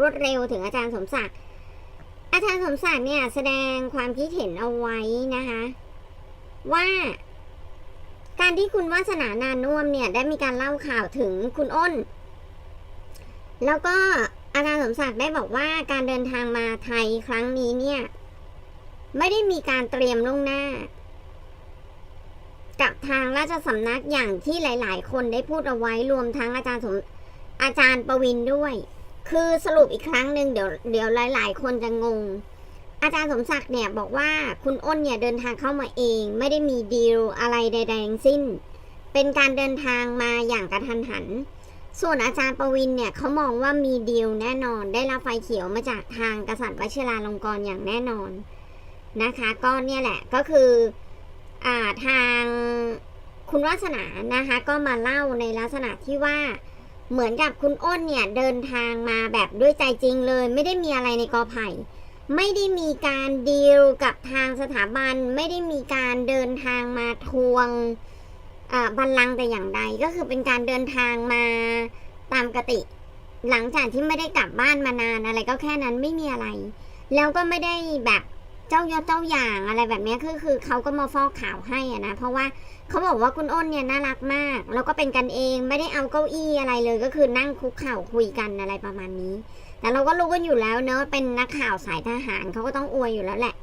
รวดเร็วถึงอาจารย์สมศักดิ์ อาจารย์สมศักดิ์เนี่ยแสดงความคิดเห็นเอาไว้นะคะ ว่า การที่คุณวาสนานานุ่มเนี่ยได้มีการเล่าข่าวถึงคุณอ้น แล้วก็อาจารย์สมศักดิ์ได้บอกว่าการเดินทางมาไทยครั้งนี้เนี่ย ไม่ได้มีการเตรียมล่วงหน้า กับทางราชสำนักอย่างที่หลาย ๆ คนได้พูดเอาไว้รวมทั้งอาจารย์สมอาจารย์ประวินด้วย คือสรุปอีกครั้งหนึ่งเดี๋ยวเดี๋ยวหลาย ๆ คนจะงง อาจารย์สมศักดิ์เนี่ยบอกว่าคุณอ้นเนี่ยเดินทางเข้ามาเอง ไม่ได้มีดีลอะไรใดๆทั้งสิ้น เป็นการเดินทางมาอย่างกระทันหัน ส่วนอาจารย์ประวินเนี่ยเขามองว่ามีดีลแน่นอน ได้รับไฟเขียวมาจากทางกษัตริย์วชิราลงกรณ์อย่างแน่นอนนะคะ ก็เนี่ยแหละก็คืออ่าทางคุณวาสนานะคะก็มาเล่าในลักษณะที่ว่า เหมือนกับคุณอ้นเนี่ยเดินทางมาแบบด้วยใจจริงเลย ไม่ได้มีอะไรในกอไผ่ ไม่ได้มีการดีลกับทางสถาบัน ไม่ได้มีการเดินทางมาทวงอ่าบัลลังก์แต่อย่างใดก็คือเป็นการเดินทางมาตามกติ หลังจากที่ไม่ได้กลับบ้านมานานอะไรก็แค่นั้นไม่มีอะไร แล้วก็ไม่ได้แบบเจ้ายศเจ้าอย่างอะไรแบบนี้คือคือเขาก็มาฟอกข่าวให้อะนะเพราะว่า เขาบอกว่าคุณอ้นเนี่ยน่ารักมาก แล้วก็เป็นกันเองไม่ได้เอาเก้าอี้อะไรเลย ก็คือนั่งคุกเข่าคุยกันอะไรประมาณนี้ แต่เราก็รู้กันอยู่แล้วเนอะเป็นนักข่าวสายทหารเขาก็ต้องอวยอยู่แล้วแหละ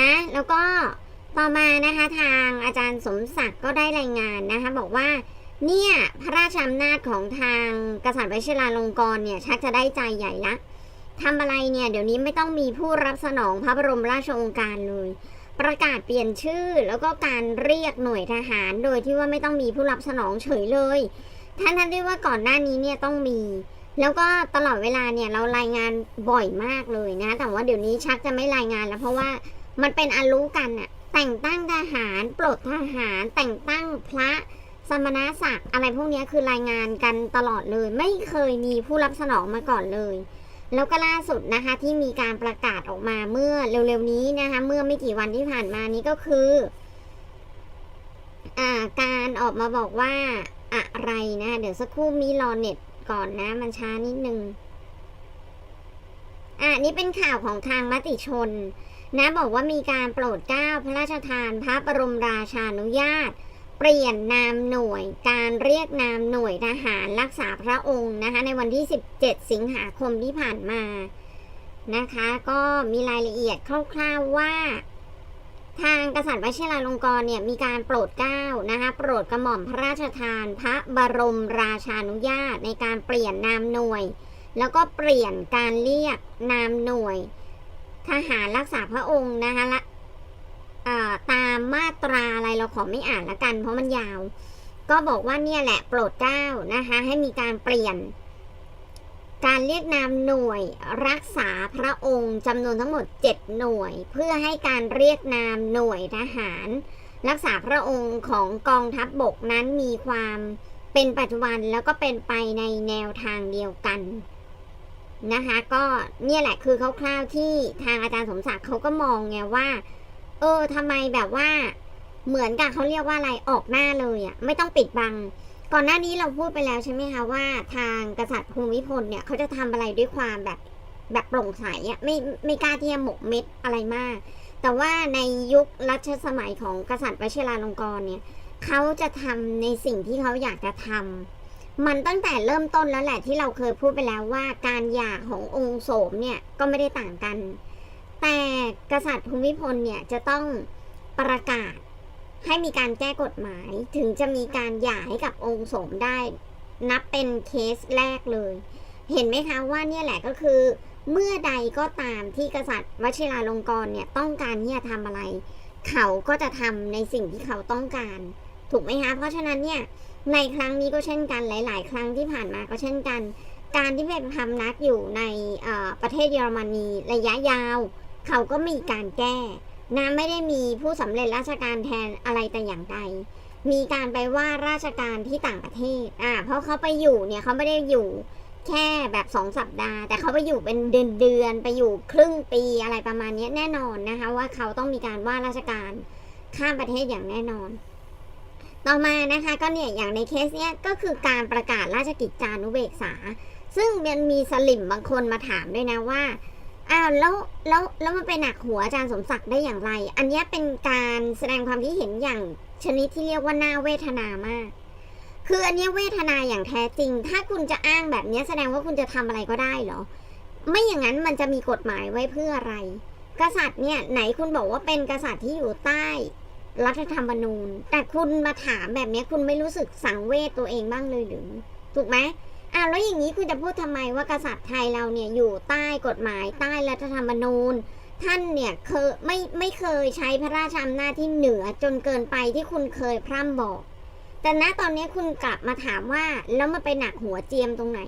นะ แล้วก็ต่อมานะคะทางอาจารย์สมศักดิ์ก็ได้รายงานนะคะ บอกว่าเนี่ยพระราชอำนาจของทางกษัตริย์วชิราลงกรณ์เนี่ยชักจะได้ใจใหญ่ละทำอะไรเนี่ยเดี๋ยวนี้ไม่ต้องมีผู้รับสนองพระบรมราชโองการเลย ประกาศเปลี่ยนชื่อแล้วก็การเรียกหน่วยทหาร โดยที่ว่าไม่ต้องมีผู้รับสนองเฉยเลยท่านท่านที่ว่าก่อนหน้านี้เนี่ยต้องมี แล้วก็ตลอดเวลาเนี่ยเรารายงานบ่อยมากเลยนะ แต่ว่าเดี๋ยวนี้ชักจะไม่รายงานแล้วเพราะว่ามันเป็นอันรู้กันอะแต่งตั้งทหาร ปลดทหาร แต่งตั้งพระสมณศักดิ์อะไรพวกนี้คือรายงานกันตลอดเลย ไม่เคยมีผู้รับสนองมาก่อนเลย แล้วก็ล่าสุดนะคะที่มีการประกาศออกมาเมื่อเร็วๆนี้นะคะเมื่อไม่กี่วันที่ผ่านมานี้ก็คืออการออกมาบอกว่าอะไรนะเดี๋ยวสักครู่มีรอเน็ตก่อนนะมันช้านิดนึงอ่านี่เป็นข่าวของทางมติชน นะบอกว่ามีการโปรดเกล้าพระราชทานพระบรมราชานุญาต เปลี่ยนนามหน่วยการเรียกนามหน่วยทหารรักษาพระองค์นะคะในวันที่ 17 สิงหาคมที่ผ่านมานะคะ ก็มีรายละเอียดคร่าวๆว่า ทางกษัตริย์วชิราลงกรณ์เนี่ยมีการโปรดเกล้านะคะโปรดกระหม่อมพระราชทาน พระบรมราชานุญาตในการเปลี่ยนนามหน่วย แล้วก็เปลี่ยนการเรียกนามหน่วย ทหารรักษาพระองค์นะคะละ ตามมาตราอะไรเราขอไม่อ่านละกัน เพราะมันยาว ก็บอกว่าเนี่ยแหละโปรดเกล้านะคะให้มีการเปลี่ยน การเรียกนามหน่วยรักษาพระองค์จำนวนทั้งหมด 7 หน่วย เพื่อให้การเรียกนามหน่วยทหาร รักษาพระองค์ของกองทัพบบกนั้นมีความเป็นปัจจุบันแล้วก็เป็นไปในแนวทางเดียวกันนะคะก็เนี่ยแหละคือคร่าวๆที่ทางอาจารย์สมศักดิ์เขาก็มองไงว่า เออทำไมแบบว่า เหมือนกับเขาเรียกว่าอะไรออกหน้าเลยอะ่ะ ไม่ต้องปิดบัง ก่อนหน้านี้เราพูดไปแล้วใช่ไหมคะว่า ทางกษัตริย์ภูมิพลเนี่ยเขาจะทำอะไรด้วยความแบบแบบโปร่งใสอะ่ะไม่ไม่กล้าที่จะหมกเม็ดอะไรมาก แต่ว่าในยุครัชสมัยของกษัตริย์วชิราลงกรณ์เนี่ยเขาจะทำในสิ่งที่เขาอยากจะทำมันตั้งแต่เริ่มต้นแล้วแหละที่เราเคยพูดไปแล้วว่าการหย่าขององค์โสมเนี่ยก็ไม่ได้ต่างกัน แต่กษัตริย์ภูมิพลเนี่ยจะต้องประกาศให้มีการแก้กฎหมายถึงจะมีการหย่าให้กับองค์สมได้ นับเป็นเคสแรกเลย เห็นไหมคะว่าเนี่ยแหละก็คือ เมื่อใดก็ตามที่กษัตริย์วชิราลงกรณ์เนี่ยต้องการที่จะทำอะไร เขาก็จะทำในสิ่งที่เขาต้องการ ถูกไหมคะเพราะฉะนั้นเนี่ยในครั้งนี้ก็เช่นกันหลาย ๆ ครั้งที่ผ่านมาก็เช่นกัน การที่ไปพำนักอยู่ในประเทศเยอรมนีระยะยาว เขาก็มีการแก้นะไม่ได้มีผู้สำเร็จราชการแทนอะไรแต่อย่างใด มีการไปว่าราชการที่ต่างประเทศ อ่า เพราะเขาไปอยู่เนี่ยเขาไม่ได้อยู่แค่แบบสองสัปดาห์ แต่เขาไปอยู่เป็นเดือนเดือนๆไปอยู่ครึ่งปีอะไรประมาณนี้แน่นอนนะคะว่าเขาต้องมีการว่าราชการข้ามประเทศอย่างแน่นอน ต่อมานะคะก็เนี่ยอย่างในเคสเนี้ยก็คือการประกาศราชกิจจานุเบกษา ซึ่งมันมีสลิมบางคนมาถามด้วยนะว่า อ้าวแล้วแล้วแล้วมันไปหนักหัวอาจารย์สมศักดิ์ได้อย่างไร อันนี้เป็นการแสดงความคิดเห็นอย่างชนิดที่เรียกว่าน่าเวทนามาก คืออันนี้เวทนาอย่างแท้จริง ถ้าคุณจะอ้างแบบนี้แสดงว่าคุณจะทำอะไรก็ได้เหรอ ไม่อย่างนั้นมันจะมีกฎหมายไว้เพื่ออะไร กษัตริย์เนี่ยไหนคุณบอกว่าเป็นกษัตริย์ที่อยู่ใต้รัฐธรรมนูญ แต่คุณมาถามแบบนี้คุณไม่รู้สึกสังเวชตัวเองบ้างเลยหรือถูกไหม อ้าวแล้วอย่างนี้คุณจะพูดทำไมว่ากษัตริย์ไทยเราเนี่ยอยู่ใต้กฎหมายใต้รัฐธรรมนูญ ท่านเนี่ยเคยไม่ไม่เคยใช้พระราชอำนาจที่เหนือจนเกินไปที่คุณเคยพร่ำบอก แต่ณตอนนี้คุณกลับมาถามว่าแล้วมันไปหนักหัวเจียมตรงไหน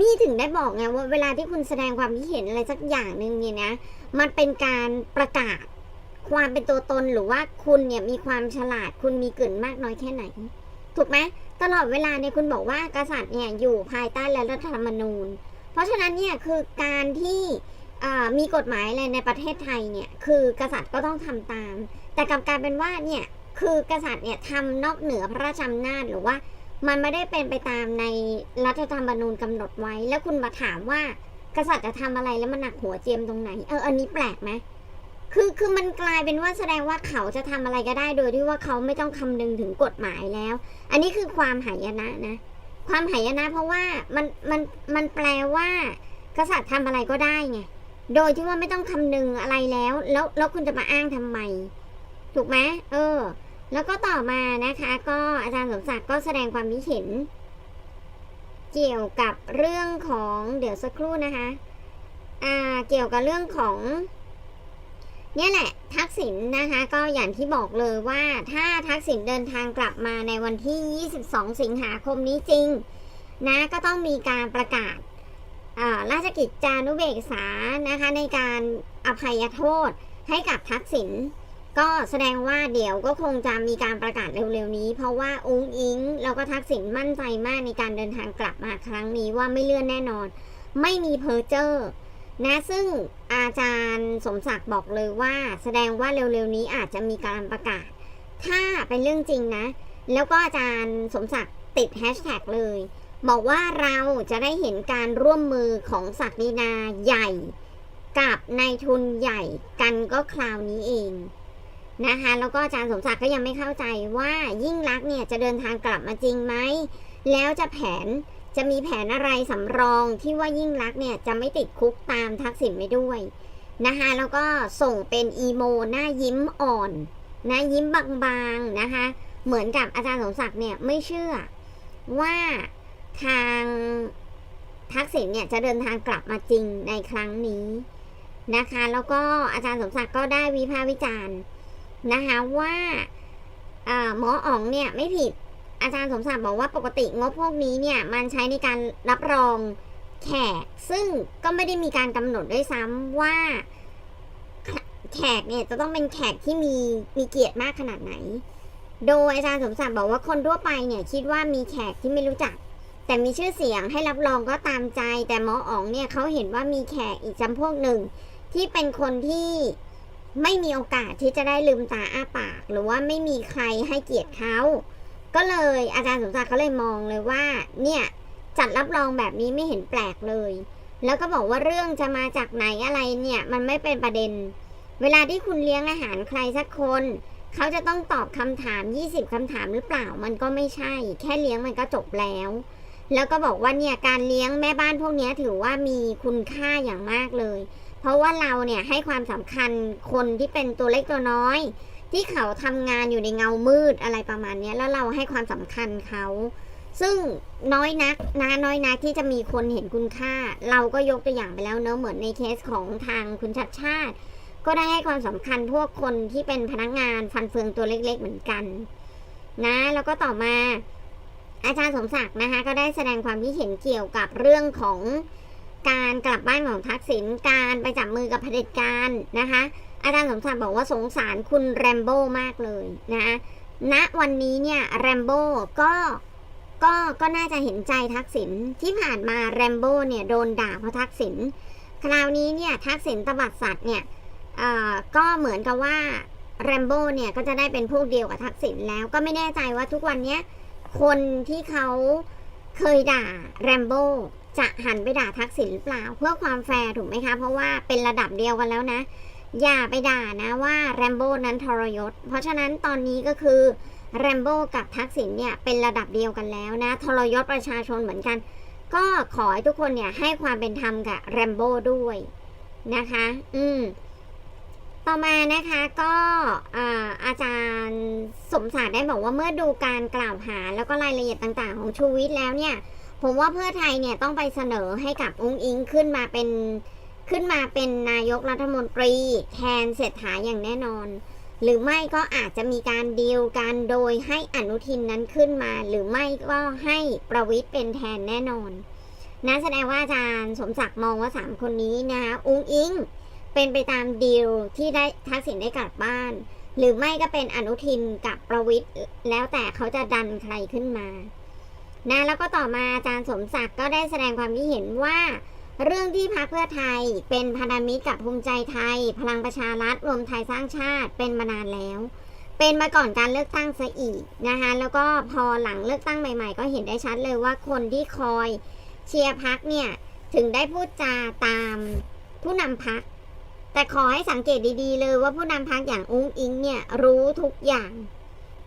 นี่ถึงได้บอกไงว่าเวลาที่คุณแสดงความคิดเห็นอะไรสักอย่างหนึ่งเนี่ยนะ มันเป็นการประกาศความเป็นตัวตนหรือว่าคุณเนี่ยมีความฉลาดคุณมีเกรินมากน้อยแค่ไหน ถูกไหมตลอดเวลาเนี่ยคุณบอกว่ากษัตริย์เนี่ยอยู่ภายใต้รัฐธรรมนูญ เพราะฉะนั้นเนี่ยคือการที่มีกฎหมายอะไรในประเทศไทยเนี่ยคือกษัตริย์ก็ต้องทำตาม แต่กับกายเป็นว่าเนี่ยคือกษัตริย์เนี่ยทำนอกเหนือพระราชอำนาจหรือว่า มันไม่ได้เป็นไปตามในรัฐธรรมนูญกำหนดไว้ แล้วคุณมาถามว่ากษัตริย์จะทำอะไรแล้วมันหนักหัวเจียมตรงไหน เอออันนี้แปลกไหม คือคือมันกลายเป็นว่าแสดงว่าเขาจะทำอะไรก็ได้โดยที่ว่าเขาไม่ต้องคำนึงถึงกฎหมายแล้ว อันนี้คือความหายนะนะ ความหายนะเพราะว่ามันมันมันแปลว่า กษัตริย์ทำอะไรก็ได้ไงโดยที่ว่าไม่ต้องคำนึงอะไรแล้ว แล้วแล้วคุณจะมาอ้างทำไม ถูกไหมเออ แล้วก็ต่อมานะคะ ก็อาจารย์สมศักดิ์ก็แสดงความคิดเห็น เกี่ยวกับเรื่องของเดี๋ยวสักครู่นะคะ อ่าเกี่ยวกับเรื่องของ เนี่ยแหละทักษิณนะคะก็อย่างที่บอกเลยว่าถ้าทักษิณเดินทางกลับมาในวันที่ 22 สิงหาคมนี้จริงนะก็ต้องมีการประกาศราชกิจจานุเบกษานะคะในการอภัยโทษให้กับทักษิณก็แสดงว่าเดี๋ยวก็คงจะมีการประกาศเร็วๆนี้ เพราะว่าอุ้งอิงแล้วก็ทักษิณมั่นใจมากในการเดินทางกลับมาครั้งนี้ว่าไม่เลื่อนแน่นอน ไม่มีเพอร์เจอร์ นะซึ่งอาจารย์สมศักดิ์บอกเลยว่า แสดงว่าเร็วๆนี้อาจจะมีการประกาศ ถ้าเป็นเรื่องจริงนะ แล้วก็อาจารย์สมศักดิ์ติดแฮชแท็กเลย บอกว่าเราจะได้เห็นการร่วมมือของศักดินาใหญ่ กับนายทุนใหญ่กันก็คราวนี้เองนะคะแล้วก็อาจารย์สมศักดิ์ก็ยังไม่เข้าใจว่ายิ่งรักเนี่ยจะเดินทางกลับมาจริงไหมแล้วจะแผน จะมีแผนอะไรสำรองที่ว่ายิ่งรักเนี่ยจะไม่ติดคุกตามทักษิณไปด้วยนะคะแล้วก็ส่งเป็นอีโมหน้ายิ้มอ่อนนะยิ้มบางๆนะคะ เหมือนกับอาจารย์สมศักดิ์เนี่ยไม่เชื่อว่าทางทักษิณเนี่ยจะเดินทางกลับมาจริงในครั้งนี้นะคะ แล้วก็อาจารย์สมศักดิ์ก็ได้วิพากษ์วิจารณ์นะคะว่าหมออ๋องเนี่ยไม่ผิด อาจารย์สมศักดิ์บอกว่าปกติงบพวกนี้เนี่ยมันใช้ในการรับรองแขก ซึ่งก็ไม่ได้มีการกำหนดด้วยซ้ำว่าแขแขกเนี่ยจะต้องเป็นแขกที่มีมีเกียรติมากขนาดไหน โดยอาจารย์สมศักดิ์บอกว่าคนทั่วไปเนี่ยคิดว่ามีแขกที่ไม่รู้จัก แต่มีชื่อเสียงให้รับรองก็ตามใจ แต่หมออ๋องเนี่ยเขาเห็นว่ามีแขกอีกจำพวกหนึ่ง ที่เป็นคนที่ไม่มีโอกาสที่จะได้ลืมตาอ้าปาก หรือว่าไม่มีใครให้เกียรติเขา ก็เลยอาจารย์สมศักดิ์ก็เลยมองเลยว่า เนี่ยจัดรับรองแบบนี้ไม่เห็นแปลกเลย แล้วก็บอกว่าเรื่องจะมาจากไหนอะไรเนี่ย มันไม่เป็นประเด็น เวลาที่คุณเลี้ยงอาหารใครสักคน เขาจะต้องตอบคำถาม 20คำถามหรือเปล่า มันก็ไม่ใช่ แค่เลี้ยงมันก็จบแล้ว แล้วก็บอกว่าเนี่ยการเลี้ยงแม่บ้านพวกนี้ถือว่ามีคุณค่าอย่างมากเลย เพราะว่าเราเนี่ยให้ความสำคัญคนที่เป็นตัวเล็กตัวน้อย ที่เขาทำงานอยู่ในเงามืดอะไรประมาณนี้แล้วเราให้ความสำคัญเขา ซึ่งน้อยนักนะน้อยนักที่จะมีคนเห็นคุณค่า เราก็ยกตัวอย่างไปแล้วเนอะเหมือนในเคสของทางคุณชัดชาติ ก็ได้ให้ความสำคัญพวกคนที่เป็นพนักงานฟันเฟืองตัวเล็ก ๆ เหมือนกัน นะ แล้วก็ต่อมาอาจารย์สมศักดิ์นะคะก็ได้แสดงความคิดเห็นเกี่ยวกับเรื่องของการกลับบ้านของทักษิณการไปจับมือกับเผด็จการนะคะ อาจารย์สมศักดิ์บอกว่าสงสารคุณแรมโบ้มากเลยนะณวันนี้เนี่ยแรมโบ้ก็ก็ก็น่าจะเห็นใจทักษิณที่ผ่านมาแรมโบ้เนี่ยโดนด่าเพราะทักษิณคราวนี้เนี่ยทักษิณตบัดสัตว์เนี่ยก็เหมือนกับว่าแรมโบ้เนี่ยก็จะได้เป็นพวกเดียวกับทักษิณแล้วก็ไม่แน่ใจว่าทุกวันนี้คนที่เขาเคยด่าแรมโบ้จะหันไปด่าทักษิณหรือเปล่า เพื่อความแฟร์ถูกไหมคะ เพราะว่าเป็นระดับเดียวกันแล้วนะ อย่าไปด่านะว่าแรมโบ้นั้นทรยศ เพราะฉะนั้นตอนนี้ก็คือแรมโบ้กับทักษิณเนี่ยเป็นระดับเดียวกันแล้วนะ ทรยศประชาชนเหมือนกัน ก็ขอให้ทุกคนเนี่ยให้ความเป็นธรรมกับแรมโบ้ด้วยนะคะ อืม ต่อมานะคะก็อาอาจารย์สมศักดิ์ได้บอกว่าเมื่อดูการกล่าวหาแล้วก็รายละเอียดต่างๆ ของชูวิทย์แล้วเนี่ย ผมว่าเพื่อไทยเนี่ยต้องไปเสนอให้กับอุ้งอิงขึ้นมาเป็น ขึ้นมาเป็นนายกรัฐมนตรี แทนเศรษฐาอย่างแน่นอน หรือไม่ก็อาจจะมีการดีลกันโดยให้อนุทินนั้นขึ้นมา หรือไม่ก็ให้ประวิทย์เป็นแทนแน่นอนนะแสดงว่าอาจารย์สมศักดิ์มองว่าสามคนนี้นะคะอุ้งอิงเป็นไปตามดีลที่ได้ทักษิณได้กลับบ้าน หรือไม่ก็เป็นอนุทินกับประวิทย์แล้วแต่เขาจะดันใครขึ้นมานะแล้วก็ต่อมาอาจารย์สมศักดิ์ก็ได้แสดงความคิดเห็นว่า เรื่องที่พรรคเพื่อไทยเป็นพันธมิตรกับภูมิใจไทย พลังประชารัฐรวมไทยสร้างชาติเป็นมานานแล้ว เป็นมาก่อนการเลือกตั้งซะอีกนะคะแล้วก็พอหลังเลือกตั้งใหม่ ๆ ก็เห็นได้ชัดเลยว่าคนที่คอยเชียร์พักเนี่ยถึงได้พูดจาตามผู้นำพักแต่ขอให้สังเกตดีๆ เลยว่าผู้นำพักอย่างอุ้งอิงเนี่ยรู้ทุกอย่าง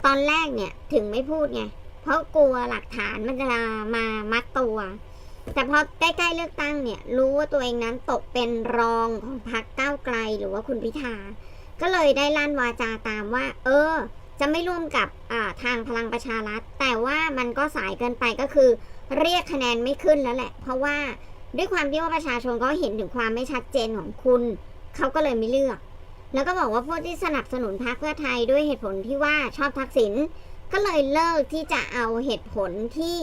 ตอนแรกเนี่ยถึงไม่พูดไงเพราะกลัวหลักฐานมันจะมามัดตัว แต่พอใกล้ๆเลือกตั้งเนี่ย รู้ว่าตัวเองนั้นตกเป็นรองของพรรคก้าวไกลหรือว่าคุณพิธา ก็เลยได้ลั่นวาจาตามว่า เออ จะไม่ร่วมกับทางพลังประชารัฐ แต่ว่ามันก็สายเกินไปก็คือ เรียกคะแนนไม่ขึ้นแล้วแหละ เพราะว่าด้วยความที่ว่าประชาชนก็เห็นถึงความไม่ชัดเจนของคุณ เขาก็เลยไม่เลือก แล้วก็บอกว่าพวกที่สนับสนุนพรรคเพื่อไทยด้วยเหตุผลที่ว่าชอบทักษิณก็เลยเลิกที่จะเอาเหตุผลที่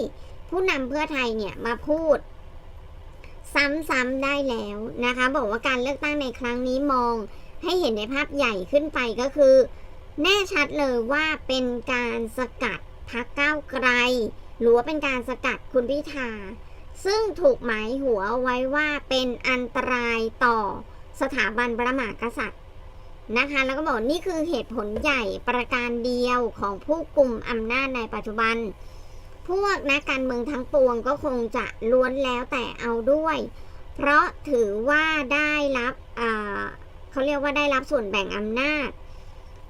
ผู้นำเพื่อไทยเนี่ยมาพูด ซ้ำๆได้แล้วนะคะ บอกว่าการเลือกตั้งในครั้งนี้มองให้เห็นในภาพใหญ่ขึ้นไปก็คือ แน่ชัดเลยว่าเป็นการสกัดพักก้าวไกล หรือว่าเป็นการสกัดคุณพิธา ซึ่งถูกหมายหัวไว้ว่าเป็นอันตรายต่อสถาบันพระมหากษัตริย์นะคะ แล้วก็บอกนี่คือเหตุผลใหญ่ประการเดียวของผู้กลุ่มอำนาจในปัจจุบัน พวกนักการเมืองทั้งปวงก็คงจะล้วนแล้วแต่เอาด้วย เพราะถือว่าได้รับเขาเรียกว่าได้รับส่วนแบ่งอำนาจ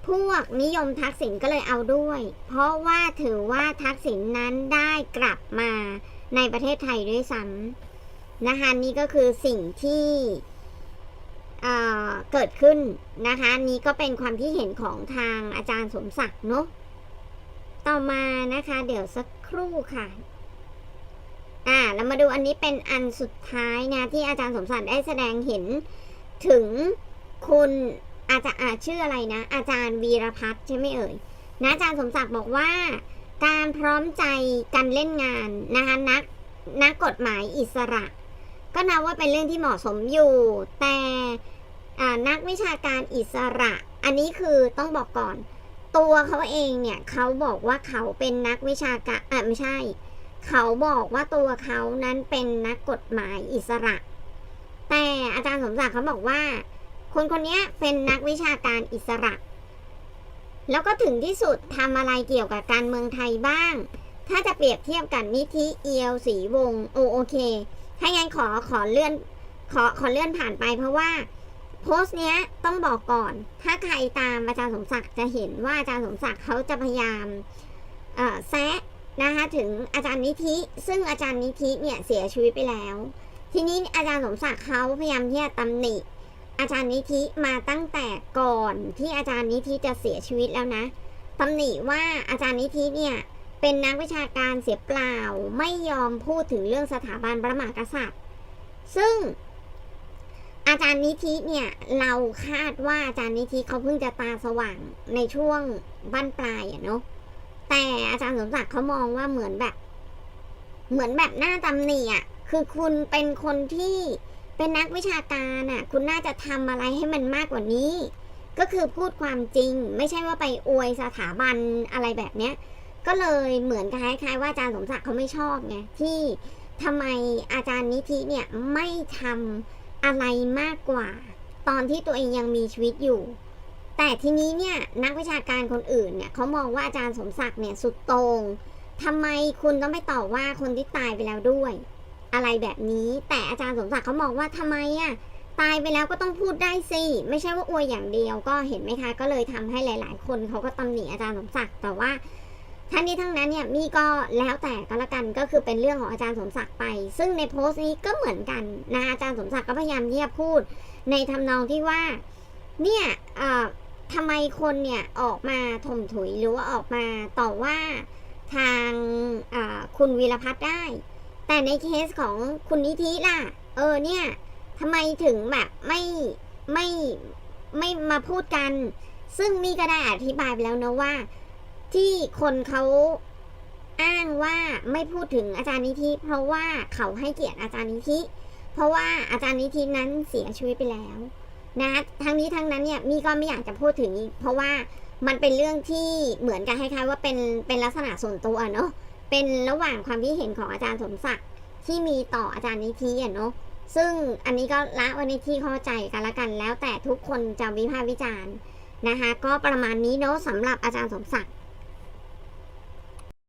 พวกนิยมทักษิณก็เลยเอาด้วย เพราะว่าถือว่าทักษิณนนั้นได้กลับมาในประเทศไทยด้วยซ้ำนะคะนี่ก็คือสิ่งที่เกิดขึ้นนะคะนี้ก็เป็นความที่เห็นของทางอาจารย์สมศักดิ์เนาะต่อมานะคะ เดี๋ยวสัก ครู่ค่ะ อ่า เรามาดูอันนี้เป็นอันสุดท้ายนะ ที่อาจารย์สมศักดิ์ได้แสดงเห็นถึงคุณอาจารย์ชื่ออะไรนะ อาจารย์วีรพัฒน์ใช่ไหมเอ่ยนะอาจารย์สมศักดิ์บอกว่า การพร้อมใจกันเล่นงานนะคะนักนักกฎหมายอิสระ ก็นับว่าเป็นเรื่องที่เหมาะสมอยู่ แต่นักวิชาการอิสระ อันนี้คือต้องบอกก่อน ตัวเขาเองเนี่ยเขาบอกว่าเขาเป็นนักวิชาการอะไม่ใช่ เขาบอกว่าตัวเขานั้นเป็นนักกฎหมายอิสระ แต่อาจารย์สมศักดิ์เขาบอกว่า คนคนนี้เป็นนักวิชาการอิสระ แล้วก็ถึงที่สุดทำอะไรเกี่ยวกับการเมืองไทยบ้าง ถ้าจะเปรียบเทียบกับนิธิเอียวสีวงโอโอเค ถ้างั้นขอขอเลื่อนขอขอเลื่อนผ่านไปเพราะว่า โพสต์เนี้ยต้องบอกก่อน ถ้าใครตามอาจารย์สมศักดิ์จะเห็นว่าอาจารย์สมศักดิ์เขาจะพยายามแซะนะคะถึงอาจารย์นิธิ ซึ่งอาจารย์นิธิเนี่ยเสียชีวิตไปแล้ว ทีนี้อาจารย์สมศักดิ์เขาพยายามที่จะตำหนิ อาจารย์นิธิมาตั้งแต่ก่อนที่อาจารย์นิธิจะเสียชีวิตแล้วนะตำหนิว่าอาจารย์นิธิเนี่ยเป็นนักวิชาการเสียเปล่าไม่ยอมพูดถึงเรื่องสถาบันพระมหากษัตริย์ ซึ่ง อาจารย์นิธิเนี่ยเราคาดว่าอาจารย์นิธิเขาเพิ่งจะตาสว่างในช่วงบั้นปลายอะเนาะแต่อาจารย์สมศักดิ์เขามองว่าเหมือนแบบ เหมือนแบบหน้าตำหนิอะคือคุณเป็นคนที่เป็นนักวิชาการอะคุณน่าจะทำอะไรให้มันมากกว่านี้ ก็คือพูดความจริง ไม่ใช่ว่าไปอวยสถาบันอะไรแบบเนี้ย ก็เลยเหมือนคล้ายๆว่าอาจารย์สมศักดิ์เขาไม่ชอบไงที่ทำไมอาจารย์นิธิเนี่ยไม่ทำ อะไรมากกว่า ตอนที่ตัวเองยังมีชีวิตอยู่ แต่ทีนี้เนี่ยนักวิชาการคนอื่นเนี่ยเขามองว่าอาจารย์สมศักดิ์เนี่ยสุดโตง่งทำไมคุณต้องไปต่อว่าคนที่ตายไปแล้วด้วย อะไรแบบนี้แต่อาจารย์สมศักดิ์เขามองว่าทำไมอะตายไปแล้วก็ต้องพูดได้สิ ไม่ใช่ว่าอวยอย่างเดียวก็เห็นไหมคะ ก็เลยทำให้หลาย ๆ คนเขาก็ตำหนิอาจารย์สมศักดิ์แต่ว่า ทั้งนี้ทั้งนั้นเนี่ยมี่ก็แล้วแต่ก็แล้วกันก็คือเป็นเรื่องของอาจารย์สมศักดิ์ไป ซึ่งในโพสต์นี้ก็เหมือนกันนะอาจารย์สมศักดิ์ก็พยายามที่จะพูด ในทำนองที่ว่าเนี่ยทำไมคนเนี่ยออกมาถมถุยหรือว่าออกมาต่อว่าทางคุณวีรพัฒน์ได้ แต่ในเคสของคุณนิธิล่ะ เออเนี่ยทำไมถึงแบบไม่ไม่ไม่มาพูดกัน ซึ่งมี่ก็ได้อธิบายไปแล้วนะว่า ที่คนเขาอ้างว่าไม่พูดถึงอาจารย์นิธิเพราะว่าเขาให้เกียรติอาจารย์นิธิเพราะว่าอาจารย์นิธินั้นเสียชีวิตไปแล้วนะทั้งนี้ทั้งนั้นเนี่ยมี่ก็ไม่อยากจะพูดถึงเพราะว่ามันเป็นเรื่องที่เหมือนกับคล้ายๆว่าเป็นเป็นลักษณะส่วนตัวเนาะเป็นระหว่างความคิดเห็นของอาจารย์สมศักดิ์ที่มีต่ออาจารย์นิธิอะเนาะซึ่งอันนี้ก็ละไว้ในที่เข้าใจกันละกันแล้วแต่ทุกคนจะวิพากษ์วิจารณ์นะคะ ก็ประมาณนี้เนาะสำหรับอาจารย์สมศักดิ์